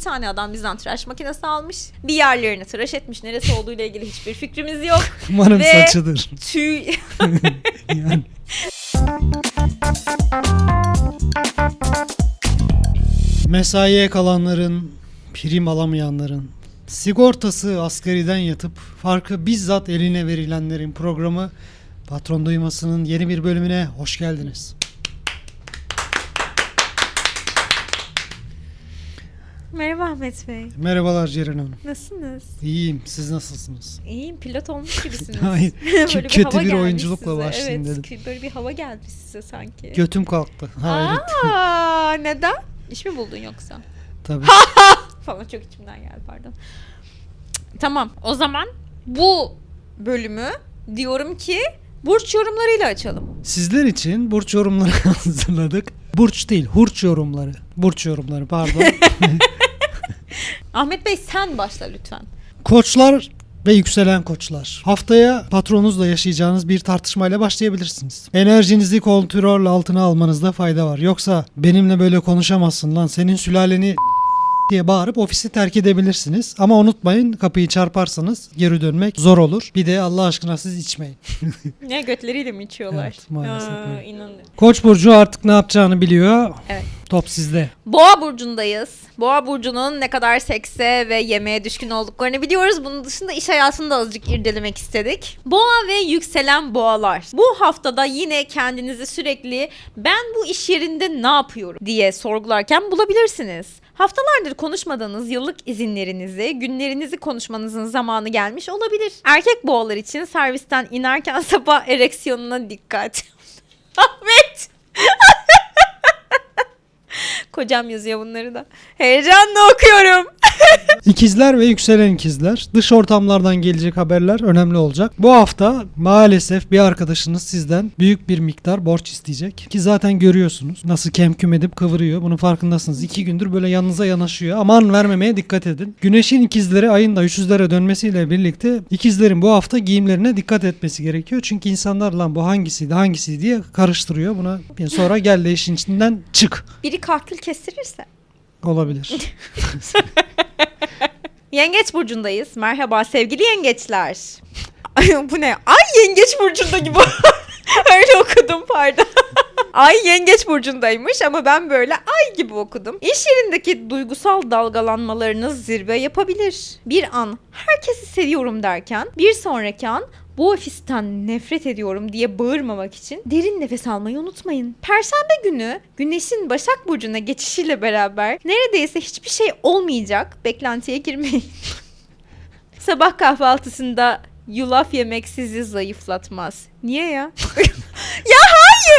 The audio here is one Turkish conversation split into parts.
bir tane adam bizden tıraş makinesi almış. Bir yerlerini tıraş etmiş. Neresi olduğu ile ilgili hiçbir fikrimiz yok. Umarım Ve- saçıdır. Tüy Yani. Mesaiye kalanların, prim alamayanların, sigortası asgariden yatıp farkı bizzat eline verilenlerin programı Patron Duyması'nın yeni bir bölümüne hoş geldiniz. Merhaba Ahmet Bey. Merhabalar Ceren Hanım. Nasılsınız? İyiyim. Siz nasılsınız? İyiyim pilot olmuş gibisiniz. Hayır, Böyle bir kötü hava bir oyunculukla size. başlayayım evet, dedim. Böyle bir hava gelmiş size sanki. Götüm kalktı. Hayır. Aa, neden? İş mi buldun yoksa? Tabii. Falan çok içimden geldi pardon. Tamam o zaman bu bölümü diyorum ki burç yorumlarıyla açalım. Sizler için burç yorumları hazırladık. Burç değil, hurç yorumları. Burç yorumları pardon. Ahmet Bey sen başla lütfen. Koçlar ve yükselen koçlar. Haftaya patronunuzla yaşayacağınız bir tartışmayla başlayabilirsiniz. Enerjinizi kontrol altına almanızda fayda var. Yoksa benimle böyle konuşamazsın lan senin sülaleni diye bağırıp ofisi terk edebilirsiniz. Ama unutmayın kapıyı çarparsanız geri dönmek zor olur. Bir de Allah aşkına siz içmeyin. Ne götleriyle mi içiyorlar? Evet, maalesef Aa. Koç burcu artık ne yapacağını biliyor. Evet. Top sizde. Boğa burcundayız. Boğa burcunun ne kadar sekse ve yemeğe düşkün olduklarını biliyoruz. Bunun dışında iş hayatını da azıcık irdelemek istedik. Boğa ve yükselen boğalar. Bu haftada yine kendinizi sürekli ben bu iş yerinde ne yapıyorum diye sorgularken bulabilirsiniz. Haftalardır konuşmadığınız yıllık izinlerinizi, günlerinizi konuşmanızın zamanı gelmiş olabilir. Erkek boğalar için servisten inerken sabah ereksiyonuna dikkat. Ahmet! Kocam yazıyor bunları da. Heyecanla okuyorum. İkizler ve yükselen ikizler. Dış ortamlardan gelecek haberler önemli olacak. Bu hafta maalesef bir arkadaşınız sizden büyük bir miktar borç isteyecek. Ki zaten görüyorsunuz nasıl kemküm edip kıvırıyor. Bunun farkındasınız. İki gündür böyle yanınıza yanaşıyor. Aman vermemeye dikkat edin. Güneşin ikizleri ayın da 300'lere dönmesiyle birlikte ikizlerin bu hafta giyimlerine dikkat etmesi gerekiyor. Çünkü insanlar lan bu hangisiydi hangisiydi diye karıştırıyor. Buna sonra gel de işin içinden çık. Biri kakül kestirirse. Olabilir. Yengeç burcundayız. Merhaba sevgili yengeçler. Ay, bu ne? Ay yengeç burcunda gibi. Öyle okudum pardon. Ay yengeç burcundaymış ama ben böyle ay gibi okudum. İş yerindeki duygusal dalgalanmalarınız zirve yapabilir. Bir an herkesi seviyorum derken bir sonraki an bu ofisten nefret ediyorum diye bağırmamak için derin nefes almayı unutmayın. Perşembe günü Güneş'in Başak Burcu'na geçişiyle beraber neredeyse hiçbir şey olmayacak. Beklentiye girmeyin. Sabah kahvaltısında yulaf yemek sizi zayıflatmaz. Niye ya? ya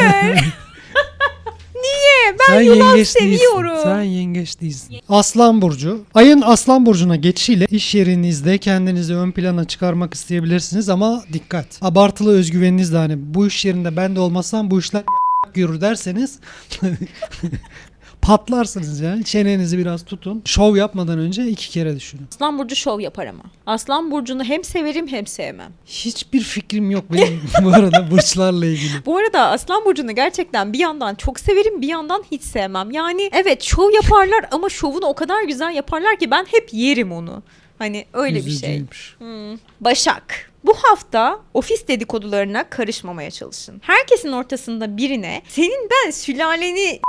hayır. Niye? Ben yulaf yengeç seviyorum. Değilsin. Sen yengeç değilsin. Aslan burcu. Ayın Aslan burcuna geçişiyle iş yerinizde kendinizi ön plana çıkarmak isteyebilirsiniz ama dikkat. Abartılı özgüveninizle hani bu iş yerinde ben de olmasam bu işler yürür derseniz patlarsınız yani. Çenenizi biraz tutun. Şov yapmadan önce iki kere düşünün. Aslan Burcu şov yapar ama. Aslan Burcu'nu hem severim hem sevmem. Hiçbir fikrim yok benim bu arada burçlarla ilgili. Bu arada Aslan Burcu'nu gerçekten bir yandan çok severim bir yandan hiç sevmem. Yani evet şov yaparlar ama şovunu o kadar güzel yaparlar ki ben hep yerim onu. Hani öyle bir şey. Hmm. Başak. Bu hafta ofis dedikodularına karışmamaya çalışın. Herkesin ortasında birine senin ben sülaleni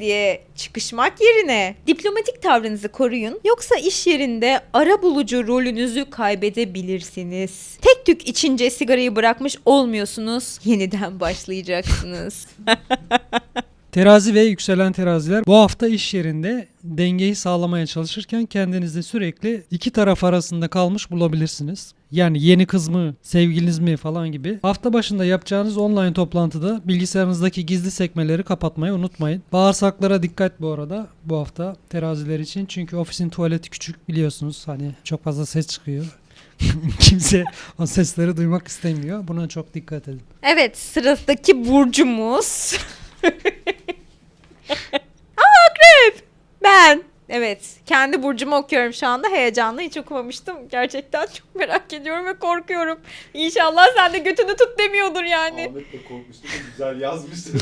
diye çıkışmak yerine diplomatik tavrınızı koruyun yoksa iş yerinde ara bulucu rolünüzü kaybedebilirsiniz. Tek tük içince sigarayı bırakmış olmuyorsunuz. Yeniden başlayacaksınız. Terazi ve yükselen teraziler bu hafta iş yerinde dengeyi sağlamaya çalışırken kendinizi sürekli iki taraf arasında kalmış bulabilirsiniz. Yani yeni kız mı, sevgiliniz mi falan gibi. Hafta başında yapacağınız online toplantıda bilgisayarınızdaki gizli sekmeleri kapatmayı unutmayın. Bağırsaklara dikkat bu arada bu hafta teraziler için. Çünkü ofisin tuvaleti küçük biliyorsunuz. Hani çok fazla ses çıkıyor. Kimse o sesleri duymak istemiyor. Buna çok dikkat edin. Evet sıradaki burcumuz. Aa, akrep. Ben. Evet. Kendi burcumu okuyorum şu anda. Heyecanla hiç okumamıştım. Gerçekten çok merak ediyorum ve korkuyorum. İnşallah sen de götünü tut demiyordur yani. Ahmet de korkmuştu da güzel yazmıştı.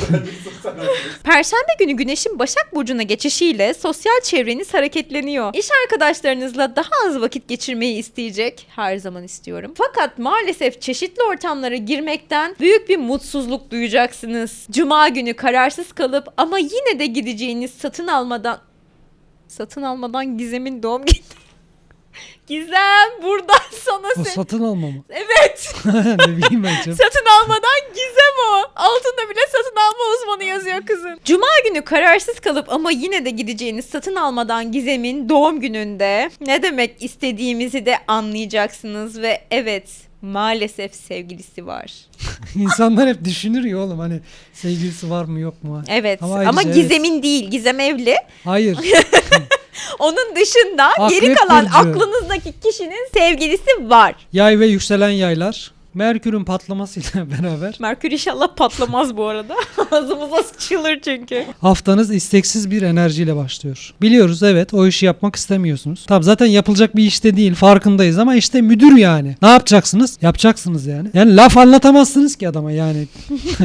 Perşembe günü Güneş'in Başak Burcu'na geçişiyle sosyal çevreniz hareketleniyor. İş arkadaşlarınızla daha az vakit geçirmeyi isteyecek. Her zaman istiyorum. Fakat maalesef çeşitli ortamlara girmekten büyük bir mutsuzluk duyacaksınız. Cuma günü kararsız kalıp ama yine de gideceğiniz satın almadan... Satın almadan Gizem'in doğum günü... Gizem buradan sana O se- satın alma mı? Evet. ne bileyim ben canım. Satın almadan gizem o. Altında bile satın alma uzmanı yazıyor kızın. Cuma günü kararsız kalıp ama yine de gideceğiniz satın almadan gizemin doğum gününde ne demek istediğimizi de anlayacaksınız ve evet maalesef sevgilisi var. İnsanlar hep düşünür ya oğlum hani sevgilisi var mı yok mu? Evet Ama ama, ayrıca evet. gizemin değil gizem evli. Hayır. Onun dışında geri Akrep kalan burcu. aklınızdaki kişinin sevgilisi var. Yay ve yükselen yaylar. Merkür'ün patlamasıyla beraber Merkür inşallah patlamaz bu arada. Ağzımıza sıçılır çünkü. haftanız isteksiz bir enerjiyle başlıyor. Biliyoruz evet o işi yapmak istemiyorsunuz. Tamam zaten yapılacak bir işte değil farkındayız ama işte müdür yani. Ne yapacaksınız? Yapacaksınız yani. Yani laf anlatamazsınız ki adama yani.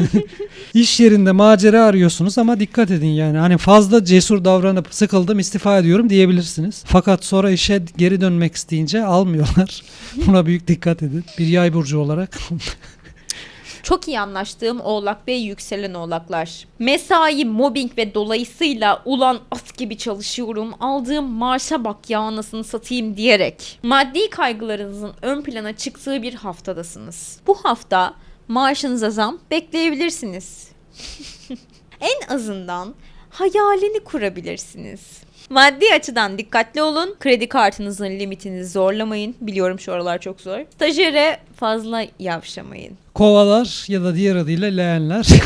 İş yerinde macera arıyorsunuz ama dikkat edin yani. Hani fazla cesur davranıp sıkıldım istifa ediyorum diyebilirsiniz. Fakat sonra işe geri dönmek isteyince almıyorlar. Buna büyük dikkat edin. Bir yay burcu olarak. Çok iyi anlaştığım Oğlak ve yükselen Oğlaklar. Mesai, mobbing ve dolayısıyla ulan at gibi çalışıyorum, aldığım maaşa bak ya anasını satayım diyerek maddi kaygılarınızın ön plana çıktığı bir haftadasınız. Bu hafta maaşınıza zam bekleyebilirsiniz. en azından hayalini kurabilirsiniz. Maddi açıdan dikkatli olun. Kredi kartınızın limitini zorlamayın. Biliyorum şu aralar çok zor. Stajyere fazla yavşamayın. Kovalar ya da diğer adıyla leğenler.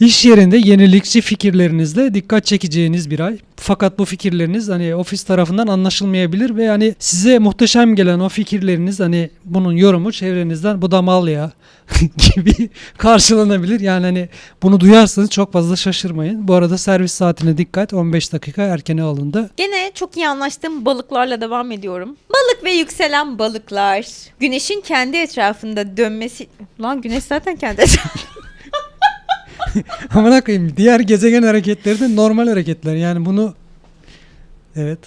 İş yerinde yenilikçi fikirlerinizle dikkat çekeceğiniz bir ay. Fakat bu fikirleriniz hani ofis tarafından anlaşılmayabilir ve hani size muhteşem gelen o fikirleriniz hani bunun yorumu çevrenizden bu da mal ya gibi karşılanabilir. Yani hani bunu duyarsanız çok fazla şaşırmayın. Bu arada servis saatine dikkat 15 dakika erkene alındı. Gene çok iyi anlaştığım balıklarla devam ediyorum. Balık ve yükselen balıklar. Güneşin kendi etrafında dönmesi... Lan güneş zaten kendi etrafında. Amına koyayım diğer gezegen hareketleri de normal hareketler. Yani bunu evet.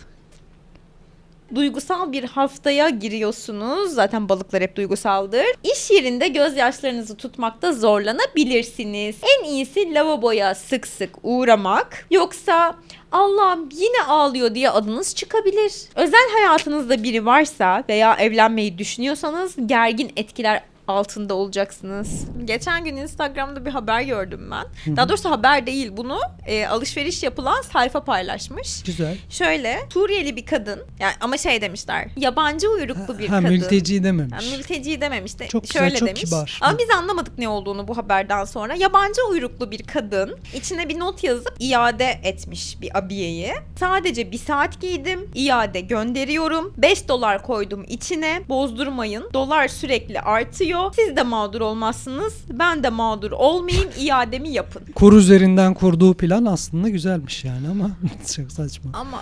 duygusal bir haftaya giriyorsunuz. Zaten balıklar hep duygusaldır. İş yerinde gözyaşlarınızı tutmakta zorlanabilirsiniz. En iyisi lavaboya sık sık uğramak. Yoksa Allah'ım yine ağlıyor diye adınız çıkabilir. Özel hayatınızda biri varsa veya evlenmeyi düşünüyorsanız gergin etkiler altında olacaksınız. Geçen gün Instagram'da bir haber gördüm ben. Daha doğrusu haber değil bunu e, alışveriş yapılan sayfa paylaşmış. Güzel. Şöyle Suriyeli bir kadın yani ama şey demişler yabancı uyruklu bir ha, kadın. mülteci dememiş. Yani mülteci dememiş de Çok güzel, şöyle çok demiş. kibar. Ama biz anlamadık ne olduğunu bu haberden sonra. Yabancı uyruklu bir kadın içine bir not yazıp iade etmiş bir abiyeyi. Sadece bir saat giydim. iade gönderiyorum. 5 dolar koydum içine. Bozdurmayın. Dolar sürekli artıyor. Siz de mağdur olmazsınız. Ben de mağdur olmayayım. iademi yapın. Kur üzerinden kurduğu plan aslında güzelmiş yani ama çok saçma. Ama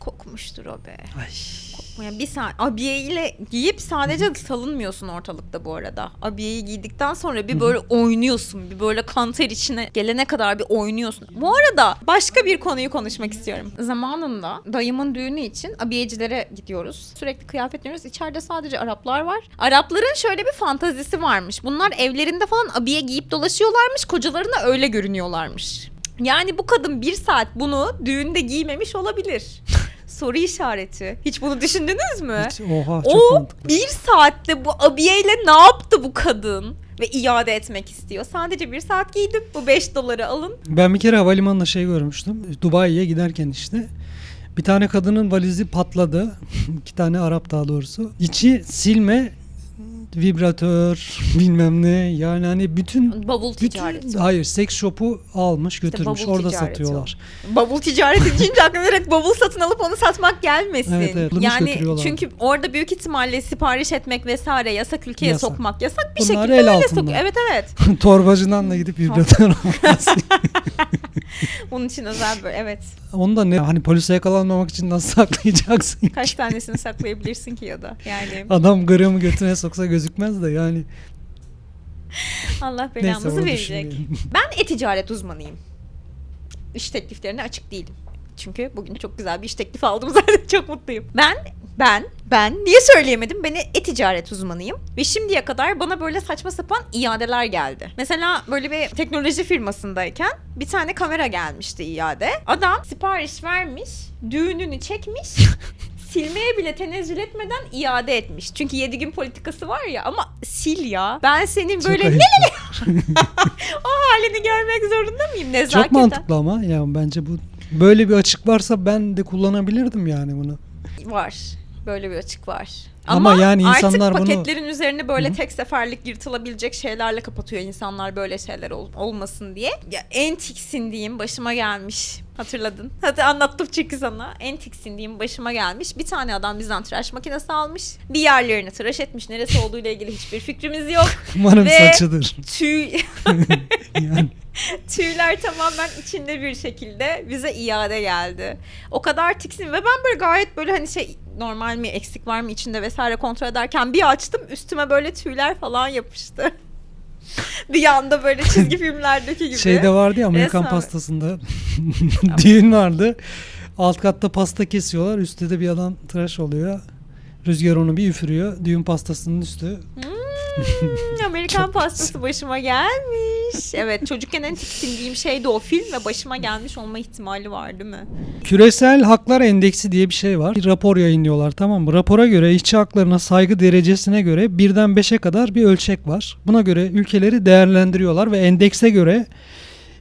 kokmuştur o be. Ay. Yani bir saat abiyeyle giyip sadece salınmıyorsun ortalıkta bu arada. Abiyeyi giydikten sonra bir böyle oynuyorsun. Bir böyle kanter içine gelene kadar bir oynuyorsun. Bu arada başka bir konuyu konuşmak istiyorum. Zamanında dayımın düğünü için abiyecilere gidiyoruz. Sürekli kıyafet diyoruz. İçeride sadece Araplar var. Arapların şöyle bir fantazisi varmış. Bunlar evlerinde falan abiye giyip dolaşıyorlarmış. Kocalarına öyle görünüyorlarmış. Yani bu kadın bir saat bunu düğünde giymemiş olabilir. Soru işareti. Hiç bunu düşündünüz mü? Hiç- oha çok o mantıklı. bir saatte bu abiyeyle ne yaptı bu kadın? Ve iade etmek istiyor. Sadece bir saat giydim. Bu 5 doları alın. Ben bir kere havalimanında şey görmüştüm. Dubai'ye giderken işte bir tane kadının valizi patladı. İki tane Arap daha doğrusu. İçi silme vibratör bilmem ne yani hani bütün Bavul bütün ticareti. hayır seks shop'u almış götürmüş bavul orada satıyorlar. Bavul ticareti deyince aklına direkt bavul satın alıp onu satmak gelmesin. Evet, evet, yani çünkü orada büyük ihtimalle sipariş etmek vesaire yasak ülkeye Yasak. sokmak yasak bir Bunlar şekilde el öyle altında. sokuyor. Evet evet. Torbacından da gidip vibratör alması. Bunun için özel böyle evet. Onu da ne hani polise yakalanmamak için nasıl saklayacaksın? Kaç tanesini saklayabilirsin ki ya da yani Adam gırımı götüne soksa gözükmez de yani. Allah Neyse belamızı onu verecek. düşünmeyelim. Ben e-ticaret uzmanıyım. İş tekliflerine açık değilim. Çünkü bugün çok güzel bir iş teklifi aldım zaten çok mutluyum. Ben ben ben niye söyleyemedim? Ben e-ticaret uzmanıyım ve şimdiye kadar bana böyle saçma sapan iadeler geldi. Mesela böyle bir teknoloji firmasındayken bir tane kamera gelmişti iade. Adam sipariş vermiş, düğününü çekmiş. silmeye bile tenezzül etmeden iade etmiş. Çünkü 7 gün politikası var ya ama sil ya. Ben senin böyle ayıp. o halini görmek zorunda mıyım? Nezaketen. Çok mantıklı ama ya bence bu böyle bir açık varsa ben de kullanabilirdim yani bunu. Var. Böyle bir açık var. Ama yani insanlar artık bunu- paketlerin üzerine böyle Hı. tek seferlik yırtılabilecek şeylerle kapatıyor insanlar böyle şeyler ol- olmasın diye. Ya en tiksindiğim başıma gelmiş. Hatırladın. Hadi anlattım çünkü sana. En tiksindiğim başıma gelmiş. Bir tane adam bizden tıraş makinesi almış. Bir yerlerini tıraş etmiş. Neresi olduğuyla ilgili hiçbir fikrimiz yok. Umarım Ve- saçıdır. Tüy yani Tüyler tamamen içinde bir şekilde bize iade geldi. O kadar tiksin ve ben böyle gayet böyle hani şey normal mi eksik var mı içinde vesaire kontrol ederken bir açtım üstüme böyle tüyler falan yapıştı. bir anda böyle çizgi filmlerdeki gibi. şeyde vardı ya Amerikan Resmen- pastasında düğün vardı. Alt katta pasta kesiyorlar. Üstte de bir adam tıraş oluyor. Rüzgar onu bir üfürüyor. Düğün pastasının üstü. Hmm, Amerikan pastası başıma gelmiş. Evet çocukken en tiksindiğim şey de o film ve başıma gelmiş olma ihtimali var değil mi? Küresel Haklar Endeksi diye bir şey var. Bir rapor yayınlıyorlar tamam mı? Rapora göre işçi haklarına saygı derecesine göre birden 5'e kadar bir ölçek var. Buna göre ülkeleri değerlendiriyorlar ve endekse göre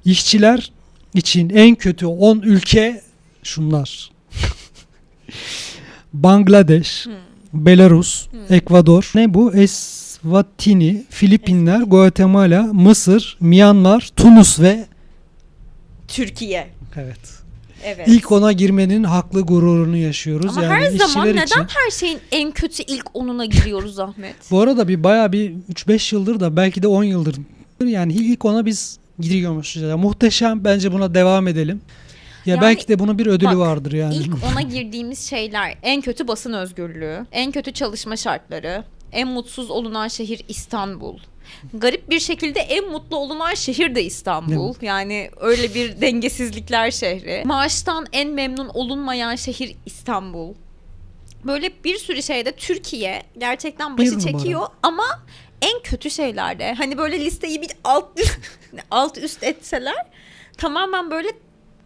işçiler için en kötü 10 ülke şunlar. Bangladeş, Belarus, Ekvador. Ne bu? Eswatini, Filipinler, Guatemala, Mısır, Myanmar, Tunus ve Türkiye. evet. Evet. İlk ona girmenin haklı gururunu yaşıyoruz. Ama yani her zaman neden için. her şeyin en kötü ilk onuna giriyoruz Ahmet? Bu arada bir bayağı bir 3-5 yıldır da belki de 10 yıldır yani ilk ona biz giriyormuşuz. Yani muhteşem bence buna devam edelim. Ya Yani belki de bunun bir ödülü bak, vardır yani. İlk ona girdiğimiz şeyler en kötü basın özgürlüğü, en kötü çalışma şartları, en mutsuz olunan şehir İstanbul. Garip bir şekilde en mutlu olunan şehir de İstanbul. Yani öyle bir dengesizlikler şehri. Maaştan en memnun olunmayan şehir İstanbul. Böyle bir sürü şeyde Türkiye gerçekten başı Bir numara. çekiyor ama en kötü şeylerde. Hani böyle listeyi bir alt alt üst etseler tamamen böyle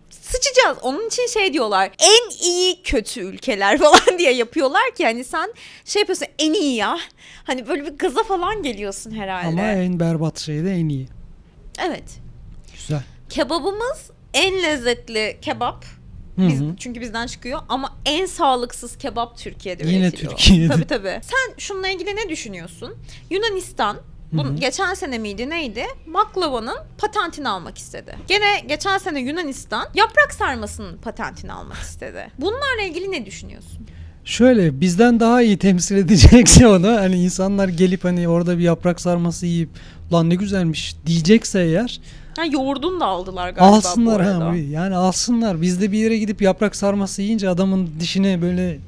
sıçacağız. Onun için şey diyorlar. En iyi kötü ülkeler falan diye yapıyorlar ki hani sen şey yapıyorsun en iyi ya. Hani böyle bir gaza falan geliyorsun herhalde. Ama en berbat şey de en iyi. Evet. Güzel. Kebabımız en lezzetli kebap. Biz, hı. çünkü bizden çıkıyor ama en sağlıksız kebap Türkiye'de Yine üretiliyor. Türkiye'de. Tabii tabii. Sen şununla ilgili ne düşünüyorsun? Yunanistan bu Hı hı. geçen sene miydi neydi? Baklavanın patentini almak istedi. Gene geçen sene Yunanistan yaprak sarmasının patentini almak istedi. Bunlarla ilgili ne düşünüyorsun? Şöyle bizden daha iyi temsil edecekse onu hani insanlar gelip hani orada bir yaprak sarması yiyip lan ne güzelmiş diyecekse eğer Ha yoğurdunu da aldılar galiba alsınlar bu ha arada. yani alsınlar biz de bir yere gidip yaprak sarması yiyince adamın dişine böyle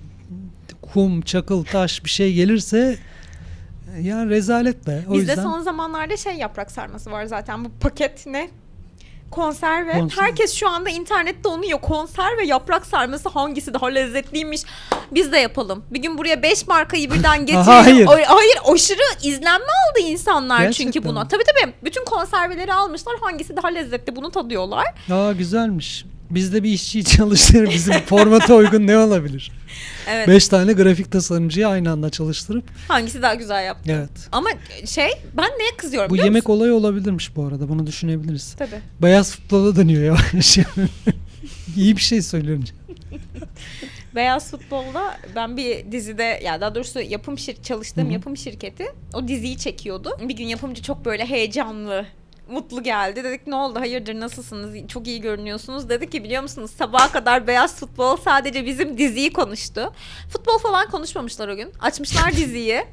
kum çakıl taş bir şey gelirse yani rezalet be o Bizde yüzden son zamanlarda şey yaprak sarması var zaten bu paket ne? Konserve. Konserve. Herkes şu anda internette onu yiyor. Konserve yaprak sarması hangisi daha lezzetliymiş? Biz de yapalım. Bir gün buraya 5 markayı birden getirelim. Hayır. O- hayır aşırı izlenme aldı insanlar Gerçekten çünkü buna. mi? Tabii tabii. Bütün konserveleri almışlar. Hangisi daha lezzetli bunu tadıyorlar. Aa güzelmiş biz de bir işçiyi çalıştırır bizim formata uygun ne olabilir Evet. Beş tane grafik tasarımcıyı aynı anda çalıştırıp Hangisi daha güzel yaptı? evet Ama şey ben neye kızıyorum bu biliyor yemek musun? olayı olabilirmiş bu arada bunu düşünebiliriz Tabii. Beyaz futbola dönüyor yavaş. İyi bir şey söylüyorum. Beyaz Futbol'da ben bir dizide ya daha doğrusu yapım şir çalıştığım Hı hı. yapım şirketi o diziyi çekiyordu. Bir gün yapımcı çok böyle heyecanlı mutlu geldi. Dedik ne oldu hayırdır nasılsınız çok iyi görünüyorsunuz. Dedi ki biliyor musunuz sabaha kadar beyaz futbol sadece bizim diziyi konuştu. Futbol falan konuşmamışlar o gün. Açmışlar diziyi.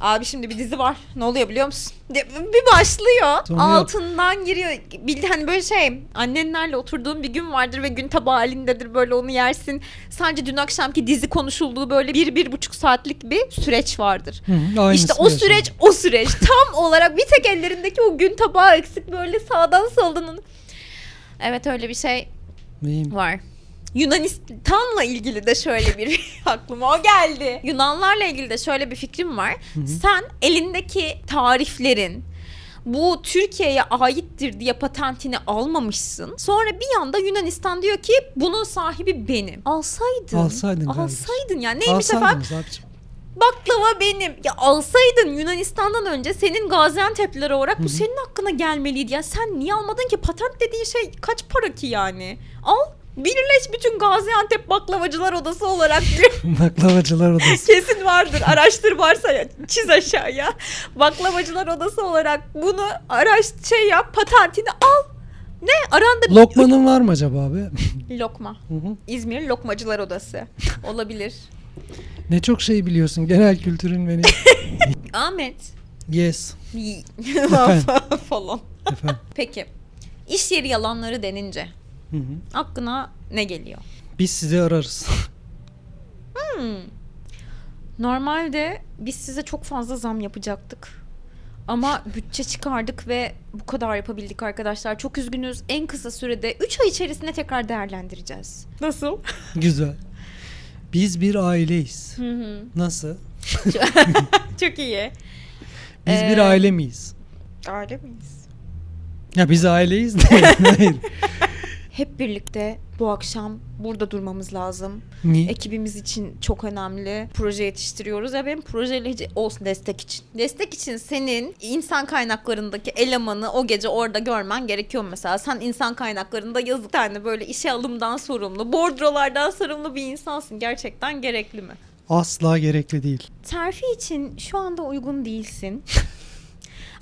Abi şimdi bir dizi var. Ne oluyor biliyor musun? De- Bir başlıyor. Yok. altından giriyor. Bildi hani böyle şey annenlerle oturduğun bir gün vardır ve gün tabağı halindedir böyle onu yersin. Sadece dün akşamki dizi konuşulduğu böyle bir, bir buçuk saatlik bir süreç vardır. Hı aynısını işte o yaşadım. süreç o süreç tam olarak bir tek ellerindeki o gün tabağı eksik böyle sağdan soldan. Evet öyle bir şey Neyim? var. Yunanistan'la ilgili de şöyle bir aklıma o geldi. Yunanlarla ilgili de şöyle bir fikrim var. Sen elindeki tariflerin bu Türkiye'ye aittir diye patentini almamışsın. Sonra bir anda Yunanistan diyor ki bunun sahibi benim. Alsaydın. Alsaydın. Alsaydın ya. Neymiş efendim? Baklava benim. Ya alsaydın Yunanistan'dan önce senin Gaziantep'liler olarak bu senin hakkına gelmeliydi. Ya sen niye almadın ki? Patent dediğin şey kaç para ki yani? Al. Birleş bütün Gaziantep baklavacılar odası olarak Baklavacılar odası. kesin vardır. Araştır varsa ya, çiz aşağıya. Baklavacılar odası olarak bunu araş şey yap patentini al. Ne? Aranda Lokmanın var mı acaba abi? Lokma. Hı hı. İzmir Lokmacılar Odası. Olabilir. ne çok şey biliyorsun. Genel kültürün beni. Ahmet. Yes. falan. Efendim. Peki. İş yeri yalanları denince Hı hı. aklına ne geliyor? Biz sizi ararız. Normalde biz size çok fazla zam yapacaktık. Ama bütçe çıkardık ve bu kadar yapabildik arkadaşlar. Çok üzgünüz. En kısa sürede 3 ay içerisinde tekrar değerlendireceğiz. Nasıl? Güzel. Biz bir aileyiz. Hı hı. Nasıl? çok iyi. Biz bir Ee, aile miyiz? Aile miyiz? Ya biz aileyiz de. Hayır. Hep birlikte bu akşam burada durmamız lazım. Niye? Ekibimiz için çok önemli. Proje yetiştiriyoruz ya benim projeyle hiç olsun destek için. Destek için senin insan kaynaklarındaki elemanı o gece orada görmen gerekiyor mesela. Sen insan kaynaklarında yazık tane böyle işe alımdan sorumlu, bordrolardan sorumlu bir insansın. Gerçekten gerekli mi? Asla gerekli değil. Terfi için şu anda uygun değilsin.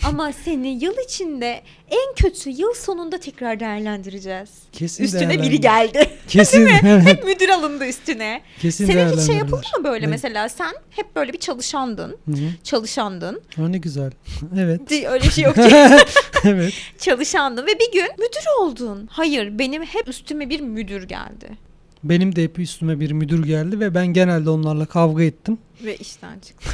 Ama seni yıl içinde en kötü yıl sonunda tekrar değerlendireceğiz. Kesin Üstüne biri geldi. Kesin. Değil mi? Hep müdür alındı üstüne. Kesin Senin hiç şey yapıldı mı böyle Ne? mesela sen hep böyle bir çalışandın. Hı hı. Çalışandın. O ne güzel. Evet. Öyle şey yok. evet. çalışandın ve bir gün müdür oldun. Hayır benim hep üstüme bir müdür geldi. Benim de hep üstüme bir müdür geldi ve ben genelde onlarla kavga ettim. Ve işten çıktı.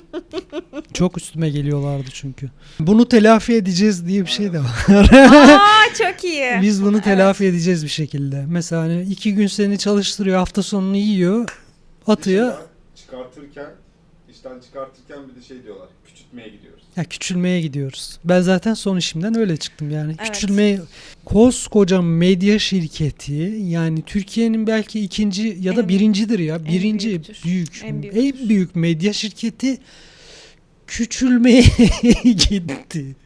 Çok üstüme geliyorlardı çünkü. Bunu telafi edeceğiz diye bir şey de var. Aa çok iyi. Biz bunu telafi edeceğiz bir şekilde. Mesela hani iki gün seni çalıştırıyor, hafta sonunu yiyor, atıyor. Dışarı Çıkartırken, işten çıkartırken bir de şey diyorlar. Küçültmeye gidiyoruz. Ya küçülmeye gidiyoruz. Ben zaten son işimden öyle çıktım yani. Evet. Küçülmeye koskoca medya şirketi yani Türkiye'nin belki ikinci ya da En- birincidir ya. Birinci büyüktür. büyük. En En, büyük medya şirketi küçülmeye gitti.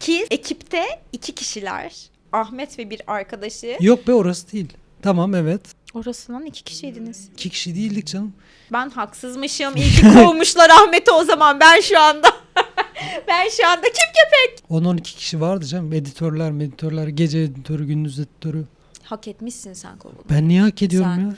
Ki ekipte iki kişiler. Ahmet ve bir arkadaşı. Yok be orası değil. Tamam evet. Orasından iki kişiydiniz. İki kişi değildik canım. Ben haksızmışım. İyi ki kovmuşlar Ahmet'i o zaman. Ben şu anda. ben şu anda kim köpek? 10-12 kişi vardı canım. Editörler, meditörler, gece editörü, gündüz editörü. Hak etmişsin sen kovulmayı. Ben niye hak ediyorum Sen- ya?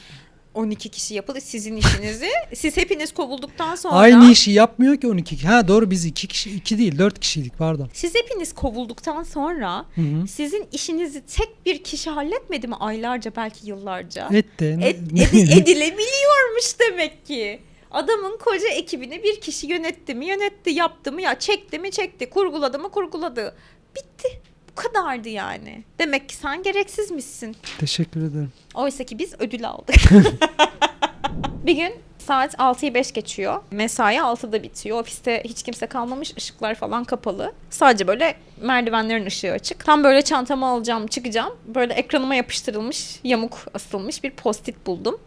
12 kişi yapıldı sizin işinizi. Siz hepiniz kovulduktan sonra Aynı işi yapmıyor ki 12 kişi. Ha doğru biz 2 kişi 2 değil 4 kişiydik pardon. siz hepiniz kovulduktan sonra Hı hı. sizin işinizi tek bir kişi halletmedi mi aylarca belki yıllarca? Et de. ne- Ed- edi- edilebiliyormuş demek ki. Adamın koca ekibini bir kişi yönetti mi yönetti, yaptı mı ya çekti mi çekti, kurguladı mı kurguladı. Bitti. Bu kadardı yani. Demek ki sen gereksizmişsin. Teşekkür ederim. Oysa ki biz ödül aldık. bir gün saat 6'yı 5 geçiyor. Mesai 6'da bitiyor. Ofiste hiç kimse kalmamış. ışıklar falan kapalı. Sadece böyle merdivenlerin ışığı açık. Tam böyle çantamı alacağım, çıkacağım. Böyle ekranıma yapıştırılmış, yamuk asılmış bir post-it buldum.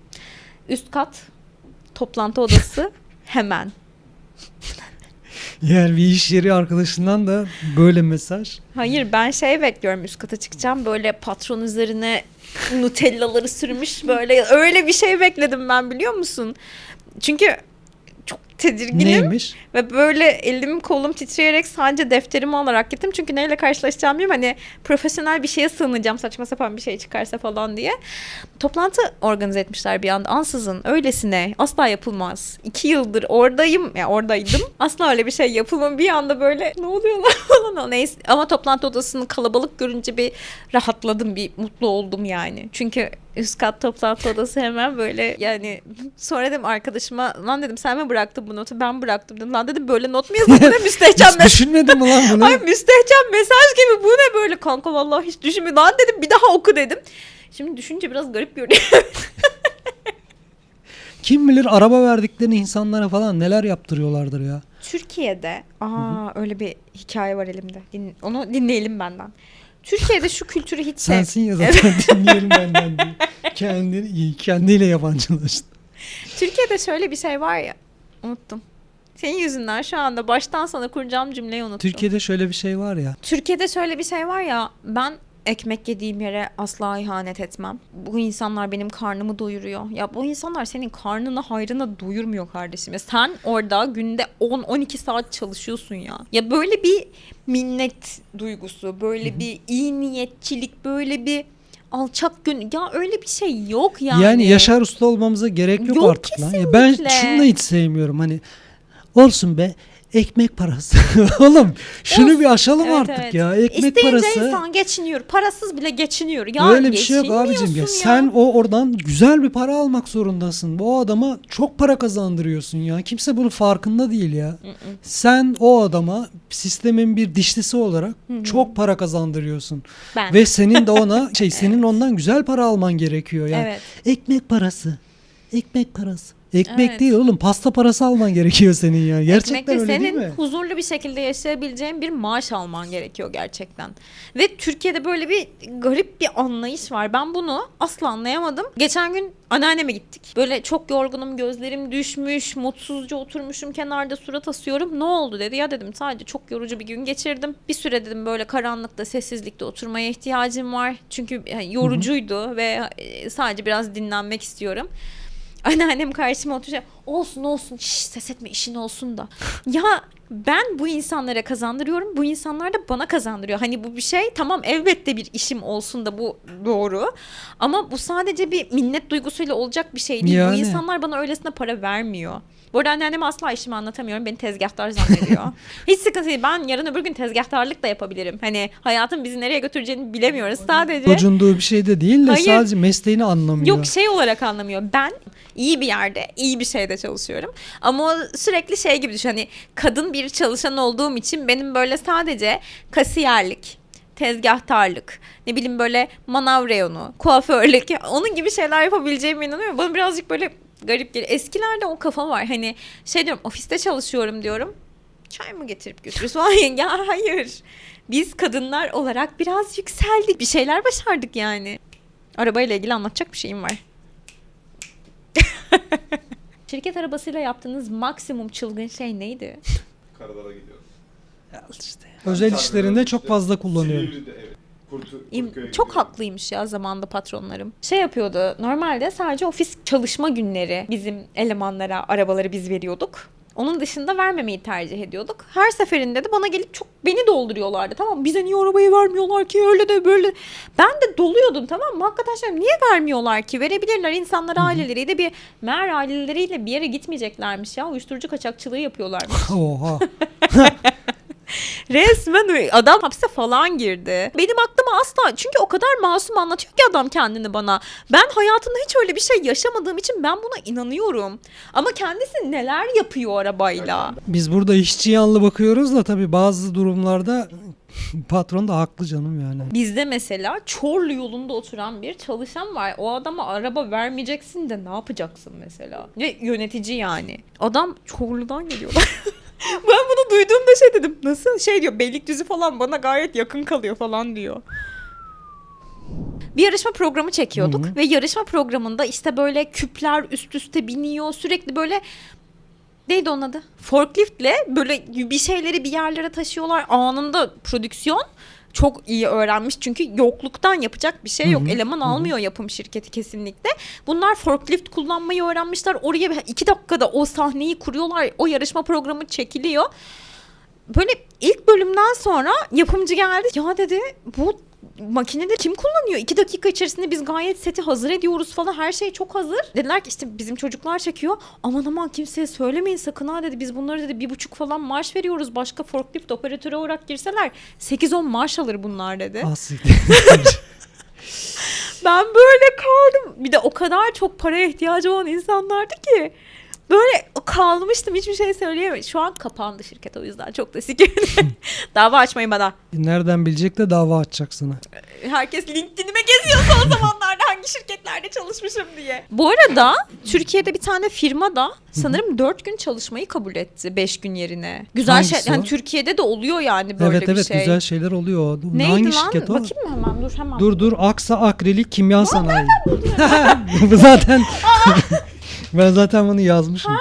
Üst kat, toplantı odası hemen. Yani bir iş yeri arkadaşından da böyle mesaj. Hayır ben şey bekliyorum üst kata çıkacağım böyle patron üzerine nutellaları sürmüş böyle öyle bir şey bekledim ben biliyor musun? Çünkü tedirginim. Neymiş? Ve böyle elim kolum titreyerek sadece defterimi alarak gittim. Çünkü neyle karşılaşacağımı bilmiyorum. Hani profesyonel bir şeye sığınacağım saçma sapan bir şey çıkarsa falan diye. Toplantı organize etmişler bir anda. Ansızın öylesine asla yapılmaz. İki yıldır oradayım. Ya oradaydım. Asla öyle bir şey yapılmaz. Bir anda böyle ne oluyor lan falan. Neyse. Ama toplantı odasını kalabalık görünce bir rahatladım. Bir mutlu oldum yani. Çünkü üst kat toplantı odası hemen böyle yani sonra dedim arkadaşıma lan dedim sen mi bıraktın bu notu? Ben bıraktım. Dedim lan dedim böyle not mu yazılır müstehcen mesaj düşünmedin mi lan bunu? Ay müstehcen mesaj gibi bu ne böyle? Kanka vallahi hiç düşünmedim. Lan dedim bir daha oku dedim. Şimdi düşünce biraz garip görünüyor. Kim bilir araba verdiklerini insanlara falan neler yaptırıyorlardır ya. Türkiye'de aa öyle bir hikaye var elimde. Din- onu dinleyelim benden Türkiye'de şu kültürü hiç sev Sensin ya zaten dinleyelim benden diye. Kendini, kendiyle yabancılaştı. Türkiye'de şöyle bir şey var ya unuttum senin yüzünden şu anda baştan sona kuracağım cümleyi unuttum Türkiye'de şöyle bir şey var ya. Türkiye'de şöyle bir şey var ya ben ekmek yediğim yere asla ihanet etmem. Bu insanlar benim karnımı doyuruyor. Ya bu insanlar senin karnını hayrına doyurmuyor kardeşim. Ya sen orada günde 10-12 saat çalışıyorsun ya. Ya böyle bir minnet duygusu, böyle bir iyi niyetçilik, böyle bir alçak gün ya öyle bir şey yok yani. Yani, Yaşar Usta olmamıza gerek yok, Yok artık lan. Ya ben kesinlikle. şunu da hiç sevmiyorum hani olsun be ekmek parası. Oğlum şunu Olsun. bir aşalım Evet, artık evet. ya. Ekmek İsteyince parası. insan geçiniyor. Parasız bile geçiniyor. Ya Öyle bir şey yok abicim ya. geçinmiyorsun Sen o oradan güzel bir para almak zorundasın. Bu adama çok para kazandırıyorsun ya. Kimse bunun farkında değil ya. Sen o adama sistemin bir dişlisi olarak çok para kazandırıyorsun. Ben. Ve senin de ona şey senin ondan güzel para alman gerekiyor yani. Evet. Ekmek parası. Ekmek parası. Ekmek Evet. değil oğlum pasta parası alman gerekiyor senin ya. Gerçekten Ekmekle öyle senin değil mi? huzurlu bir şekilde yaşayabileceğin bir maaş alman gerekiyor gerçekten. Ve Türkiye'de böyle bir garip bir anlayış var. Ben bunu asla anlayamadım. Geçen gün anneanneme gittik. Böyle çok yorgunum, gözlerim düşmüş, mutsuzca oturmuşum kenarda surat asıyorum. Ne oldu dedi. Ya dedim sadece çok yorucu bir gün geçirdim. Bir süre dedim böyle karanlıkta, sessizlikte oturmaya ihtiyacım var. Çünkü yorucuydu ve e, sadece biraz dinlenmek istiyorum. Anneannem karşıma oturacak. Olsun olsun. Şş, ses etme işin olsun da. ya ben bu insanlara kazandırıyorum. Bu insanlar da bana kazandırıyor. Hani bu bir şey tamam elbette bir işim olsun da bu doğru. Ama bu sadece bir minnet duygusuyla olacak bir şey değil. Bu Yani. insanlar bana öylesine para vermiyor. Bu arada anneme asla işimi anlatamıyorum. Beni tezgahtar zannediyor. Hiç sıkıntı değil. Ben yarın öbür gün tezgahtarlık da yapabilirim. Hani hayatın bizi nereye götüreceğini bilemiyoruz. Sadece Gocunduğu bir şey de değil de Hayır. sadece mesleğini anlamıyor. Yok şey olarak anlamıyor. Ben iyi bir yerde, iyi bir şeyde çalışıyorum. Ama o sürekli şey gibi düşün. Hani kadın bir çalışan olduğum için benim böyle sadece kasiyerlik, tezgahtarlık, ne bileyim böyle manav reyonu, kuaförlük, onun gibi şeyler yapabileceğime inanıyorum. Bana birazcık böyle garip geliyor. Eskilerde o kafa var. Hani şey diyorum ofiste çalışıyorum diyorum. Çay mı getirip? Hayır ya hayır. Biz kadınlar olarak biraz yükseldik. Bir şeyler başardık yani. Arabayla ilgili anlatacak bir şeyim var. Şirket arabasıyla yaptığınız maksimum çılgın şey neydi? Karalara gidiyoruz. işte. Özel işlerinde çok fazla kullanıyorum. Silivri'de evet. Kurtköy'e çok haklıymış ya zamanda patronlarım. Şey yapıyordu normalde sadece ofis çalışma günleri bizim elemanlara arabaları biz veriyorduk. Onun dışında vermemeyi tercih ediyorduk. Her seferinde de bana gelip çok beni dolduruyorlardı. Tamam mı? bize niye arabayı vermiyorlar ki öyle de böyle. Ben de doluyordum tamam mı? Hakikaten şey, niye vermiyorlar ki? Verebilirler insanlar aileleriyle bir meğer aileleriyle bir yere gitmeyeceklermiş ya. Uyuşturucu kaçakçılığı yapıyorlarmış. Oha. Resmen adam hapse falan girdi. Benim aklıma asla çünkü o kadar masum anlatıyor ki adam kendini bana. Ben hayatımda hiç öyle bir şey yaşamadığım için ben buna inanıyorum. Ama kendisi neler yapıyor arabayla. Biz burada işçi yanlı bakıyoruz da tabii bazı durumlarda patron da haklı canım yani. Bizde mesela Çorlu yolunda oturan bir çalışan var. O adama araba vermeyeceksin de ne yapacaksın mesela? Ve yönetici yani. Adam Çorlu'dan geliyor. ben bunu duyduğumda şey dedim. Nasıl? Şey diyor Beylikdüzü falan bana gayet yakın kalıyor falan diyor. Bir yarışma programı çekiyorduk Hı hı. ve yarışma programında işte böyle küpler üst üste biniyor. Sürekli böyle neydi onun adı? Forkliftle böyle bir şeyleri bir yerlere taşıyorlar. Anında prodüksiyon. Çok iyi öğrenmiş çünkü yokluktan yapacak bir şey yok. Hı hı, Eleman hı hı. almıyor yapım şirketi kesinlikle. Bunlar forklift kullanmayı öğrenmişler. Oraya iki dakikada o sahneyi kuruyorlar. O yarışma programı çekiliyor. Böyle ilk bölümden sonra yapımcı geldi. Ya dedi bu makinede kim kullanıyor? İki dakika içerisinde biz gayet seti hazır ediyoruz falan. Her şey çok hazır. Dediler ki işte bizim çocuklar çekiyor. Aman aman kimseye söylemeyin sakın ha dedi. Biz bunları dedi bir buçuk falan maaş veriyoruz. Başka forklift operatörü olarak girseler 8-10 maaş alır bunlar dedi. Ben böyle kaldım. Bir de o kadar çok paraya ihtiyacı olan insanlardı ki. Böyle kalmıştım hiçbir şey söyleyemedim. Şu an kapandı şirket o yüzden çok da sikirdi. Dava açmayın bana. Nereden bilecek de dava açacak sana. Herkes LinkedIn'ime geziyor son zamanlarda hangi şirketlerde çalışmışım diye. Bu arada Türkiye'de bir tane firma da sanırım 4 gün çalışmayı kabul etti 5 gün yerine. Güzel Hangisi şey. Yani o? Türkiye'de de oluyor yani böyle evet bir evet şey. güzel şeyler oluyor. Neydi Hangi lan? şirket o? Bakayım mı hemen dur hemen. Dur dur Aksa Akrilik Kimya Sanayi. Bu zaten ben zaten bunu yazmışım.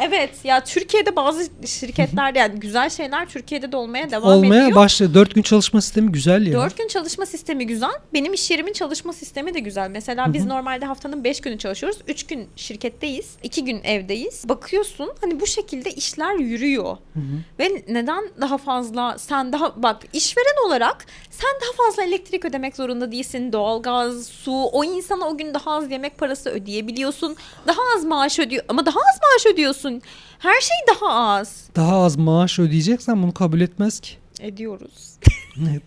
Evet ya Türkiye'de bazı şirketlerde yani güzel şeyler Türkiye'de de olmaya devam Olmaya ediyor. başladı. 4 gün çalışma sistemi güzel ya. 4 gün çalışma sistemi güzel. Benim iş yerimin çalışma sistemi de güzel. Mesela biz normalde haftanın 5 günü çalışıyoruz. 3 gün şirketteyiz. 2 gün evdeyiz. Bakıyorsun hani bu şekilde işler yürüyor. Ve neden daha fazla sen daha bak işveren olarak sen daha fazla elektrik ödemek zorunda değilsin. Doğalgaz, su o insana o gün daha az yemek parası ödeyebiliyorsun. Daha az maaş ödüyor ama daha az maaş ödüyorsun. Her şey daha az. Daha az maaş ödeyeceksen bunu kabul etmez ki. Ediyoruz. Evet.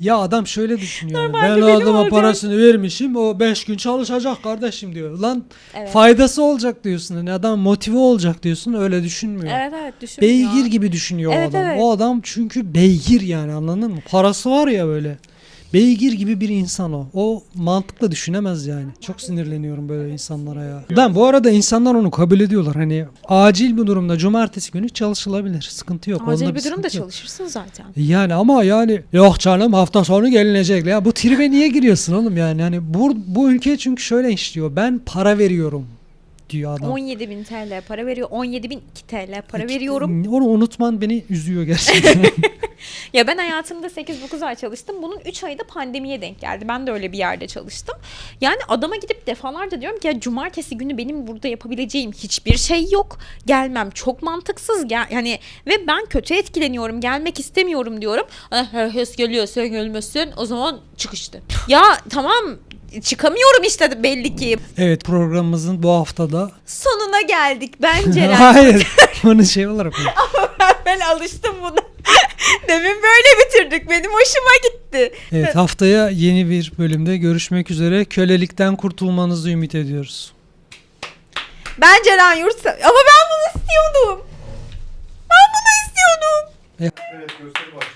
ya adam şöyle düşünüyor. yani, Normalde ben o benim adama olacak. parasını vermişim. O 5 gün çalışacak kardeşim diyor. Lan Evet. faydası olacak diyorsun. Yani adam motive olacak diyorsun. Öyle düşünmüyor. Evet evet düşünmüyor. Beygir gibi düşünüyor o Evet, adam. evet. O adam çünkü beygir yani anladın mı? Parası var ya böyle. Beygir gibi bir insan o. O mantıkla düşünemez yani. Çok sinirleniyorum böyle insanlara ya. Ben bu arada insanlar onu kabul ediyorlar. Hani acil bir durumda cumartesi günü çalışılabilir. Sıkıntı yok. Acil Onda bir durumda yok. çalışırsın zaten. Yani ama yani yok canım hafta sonu gelinecek. Ya bu tribe niye giriyorsun oğlum yani? Yani bu, bu ülke çünkü şöyle işliyor. Ben para veriyorum diyor adam. 17 bin TL para veriyor. 17 bin 2 TL para veriyorum. Onu unutman beni üzüyor gerçekten. Ya ben hayatımda 8-9 ay çalıştım. Bunun 3 ayı da pandemiye denk geldi. Ben de öyle bir yerde çalıştım. Yani adama gidip defalarca diyorum ki ya cumartesi günü benim burada yapabileceğim hiçbir şey yok. Gelmem çok mantıksız. Gel yani ve ben kötü etkileniyorum. Gelmek istemiyorum diyorum. "Ah, Herkes geliyor sen gelmezsin. O zaman çık işte. ya tamam çıkamıyorum işte belli ki. evet programımızın bu haftada Sonuna geldik bence. Hayır. Bunu şey olarak ben alıştım buna. Demin böyle bitirdik. Benim hoşuma gitti. Evet haftaya yeni bir bölümde görüşmek üzere. Kölelikten kurtulmanızı ümit ediyoruz. Ben Ceren Yurtsev. Ama ben bunu istiyordum. Ben bunu istiyordum. Evet gösteri başlıyor.